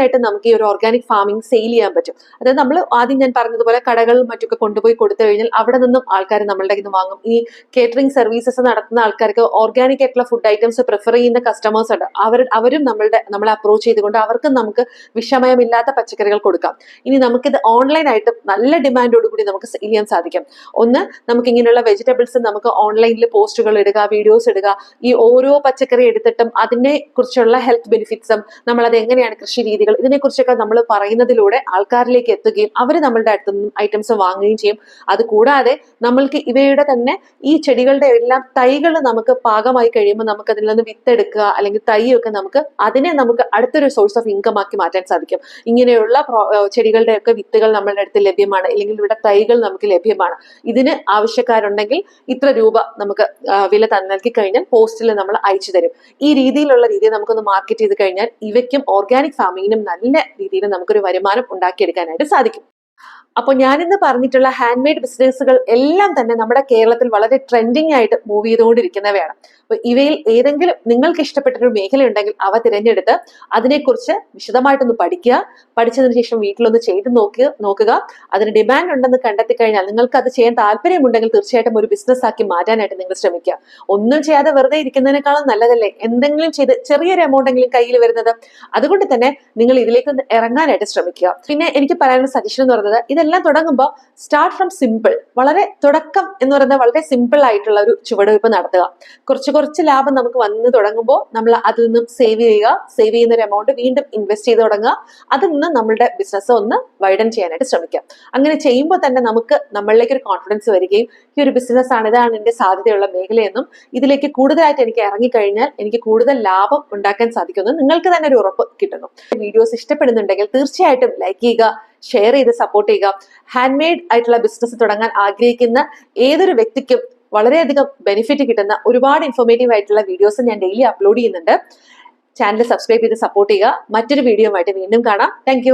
Speaker 1: ആയിട്ടും നമുക്ക് ഈ ഒരു ഓർഗാനിക് ഫാമിംഗ് സെയിൽ ചെയ്യാൻ പറ്റും. അതായത് നമ്മൾ ആദ്യം ഞാൻ പറഞ്ഞതുപോലെ കടകളിൽ മറ്റൊക്കെ കൊണ്ടുപോയി കൊടുത്തു കഴിഞ്ഞാൽ അവിടെ നിന്നും ആൾക്കാർ നമ്മളുടെ ഇത് വാങ്ങും. ഈ കേറ്ററിംഗ് സർവീസസ് നടത്തുന്ന ആൾക്കാർക്ക് ഓർഗാനിക് ആയിട്ടുള്ള ഫുഡ് ഐറ്റംസ് പ്രിഫർ ചെയ്യുന്ന കസ്റ്റമേഴ്സ് ഉണ്ട്. അവർ അവരും നമ്മളുടെ നമ്മളെ അപ്രോച്ച് ചെയ്തുകൊണ്ട് അവർക്കും നമുക്ക് വിഷമയമില്ലാത്ത പച്ചക്കറികൾ കൊടുക്കാം. ഇനി നമുക്കിത് ഓൺലൈൻ ആയിട്ട് നല്ല ഡിമാൻഡോടുകൂടി നമുക്ക് സെയിൽ ചെയ്യാൻ സാധിക്കും. ഒന്ന് നമുക്ക് ഇങ്ങനെയുള്ള വെജിറ്റബിൾസ് നമുക്ക് ഓൺലൈനിൽ പോസ്റ്റുകൾ ഇടുക വീഡിയോസ് ഇടുക. ഈ ഓരോ പച്ചക്കറി എടുത്തിട്ടും അതിനെ കുറിച്ചുള്ള ഹെൽത്ത് ബെനിഫിറ്റ്സും നമ്മൾ അത് എങ്ങനെയാണ് കൃഷി രീതികൾ ഇതിനെക്കുറിച്ചൊക്കെ നമ്മൾ പറയുന്നതിലൂടെ ആൾക്കാരിലേക്ക് എത്തുകയും അവർ നമ്മളുടെ അടുത്ത് നിന്നും ഐറ്റംസ് വാങ്ങുകയും ചെയ്യും. അത് കൂടാതെ നമ്മൾക്ക് ഇവയുടെ തന്നെ ഈ ചെടികളുടെ എല്ലാം തൈകൾ നമുക്ക് പാകമായി കഴിയുമ്പോൾ നമുക്ക് അതിൽ നിന്ന് വിത്തെടുക്കുക അല്ലെങ്കിൽ തൈയൊക്കെ നമുക്ക് അതിനെ നമുക്ക് അടുത്തൊരു സോഴ്സ് ഓഫ് ഇൻകം ആക്കി മാറ്റാൻ സാധിക്കും. ഇങ്ങനെയുള്ള ചെടികളുടെ ഒക്കെ വിത്തുകൾ നമ്മളുടെ അടുത്ത് ലഭ്യമാണ് അല്ലെങ്കിൽ ഇവിടെ തൈകൾ നമുക്ക് ലഭ്യമാണ്. ഇതിന് ആവശ്യക്കാരുണ്ടെങ്കിൽ ഇത്ര രൂപ നമുക്ക് വില തന്നൽകി നൽകി കഴിഞ്ഞാൽ പോസ്റ്റിൽ നമ്മൾ അയച്ചു തരും. ഈ രീതിയിലുള്ള രീതിയിൽ നമുക്കൊന്ന് മാർക്കറ്റ് ചെയ്ത് കഴിഞ്ഞാൽ ഇവയ്ക്കും ഓർഗാനിക് ഫാമിങ്ങിനും നല്ല രീതിയിൽ നമുക്കൊരു വരുമാനം ഉണ്ടാക്കിയെടുക്കാനായിട്ട് സാധിക്കും. അപ്പോൾ ഞാനിന്ന് പറഞ്ഞിട്ടുള്ള ഹാൻഡ് മെയ്ഡ് ബിസിനസ്സുകൾ എല്ലാം തന്നെ നമ്മുടെ കേരളത്തിൽ വളരെ ട്രെൻഡിങ് ആയിട്ട് മൂവ് ചെയ്തുകൊണ്ടിരിക്കുന്നവയാണ്. അപ്പോൾ ഇവയിൽ ഏതെങ്കിലും നിങ്ങൾക്ക് ഇഷ്ടപ്പെട്ടൊരു മേഖല ഉണ്ടെങ്കിൽ അവ തിരഞ്ഞെടുത്ത് അതിനെക്കുറിച്ച് വിശദമായിട്ടൊന്ന് പഠിക്കുക. പഠിച്ചതിന് ശേഷം വീട്ടിലൊന്ന് ചെയ്ത് നോക്കുക നോക്കുക. അതിന് ഡിമാൻഡ് ഉണ്ടെന്ന് കണ്ടെത്തി കഴിഞ്ഞാൽ നിങ്ങൾക്ക് അത് ചെയ്യാൻ താല്പര്യമുണ്ടെങ്കിൽ തീർച്ചയായിട്ടും ഒരു ബിസിനസ് ആക്കി മാറ്റാനായിട്ട് നിങ്ങൾ ശ്രമിക്കുക. ഒന്നും ചെയ്യാതെ വെറുതെ ഇരിക്കുന്നതിനേക്കാളും നല്ലതല്ലേ? എന്തെങ്കിലും ചെയ്ത് ചെറിയൊരു എമൗണ്ട് എങ്കിലും കയ്യിൽ വരുന്നത്. അതുകൊണ്ട് തന്നെ നിങ്ങൾ ഇതിലേക്ക് ഇറങ്ങാനായിട്ട് ശ്രമിക്കുക. പിന്നെ എനിക്ക് പറയാനുള്ള സജഷൻ എന്ന് പറയുന്നത് ഇതെല്ലാം തുടങ്ങുമ്പോൾ സ്റ്റാർട്ട് ഫ്രം സിമ്പിൾ വളരെ തുടക്കം എന്ന് പറയുന്നത് വളരെ സിമ്പിൾ ആയിട്ടുള്ള ഒരു ചുവടുവയ്പ് നടത്തുക. കുറച്ച് കുറച്ച് ലാഭം നമുക്ക് വന്ന് തുടങ്ങുമ്പോൾ നമ്മൾ അതിൽ നിന്നും സേവ് ചെയ്യുക. സേവ് ചെയ്യുന്ന ഒരു എമൗണ്ട് വീണ്ടും ഇൻവെസ്റ്റ് ചെയ്ത് തുടങ്ങുക. അതിൽ നിന്ന് നമ്മളുടെ ബിസിനസ് ഒന്ന് വൈഡൻ ചെയ്യാനായിട്ട് ശ്രമിക്കാം. അങ്ങനെ ചെയ്യുമ്പോൾ തന്നെ നമുക്ക് നമ്മളിലേക്ക് ഒരു കോൺഫിഡൻസ് വരികയും ഈ ഒരു ബിസിനസ് ആണ് ഇതാണ് എന്റെ സാധ്യതയുള്ള മേഖലയെന്നും ഇതിലേക്ക് കൂടുതലായിട്ട് എനിക്ക് ഇറങ്ങിക്കഴിഞ്ഞാൽ എനിക്ക് കൂടുതൽ ലാഭം ഉണ്ടാക്കാൻ സാധിക്കുമെന്ന് നിങ്ങൾക്ക് തന്നെ ഒരു ഉറപ്പ് കിട്ടുന്നു. വീഡിയോസ് ഇഷ്ടപ്പെടുന്നുണ്ടെങ്കിൽ തീർച്ചയായിട്ടും ലൈക്ക് ചെയ്യുക. ഷെയർ ചെയ്ത് സപ്പോർട്ട് ചെയ്യുക. ഹാൻഡ് മെയ്ഡ് ആയിട്ടുള്ള ബിസിനസ് തുടങ്ങാൻ ആഗ്രഹിക്കുന്ന ഏതൊരു വ്യക്തിക്കും വളരെയധികം ബെനിഫിറ്റ് കിട്ടുന്ന ഒരുപാട് ഇൻഫോർമേറ്റീവ് ആയിട്ടുള്ള വീഡിയോസ് ഞാൻ ഡെയിലി അപ്ലോഡ് ചെയ്യുന്നുണ്ട്. ചാനൽ സബ്സ്ക്രൈബ് ചെയ്ത് സപ്പോർട്ട് ചെയ്യുക. മറ്റൊരു വീഡിയോ ആയിട്ട് വീണ്ടും കാണാം. താങ്ക്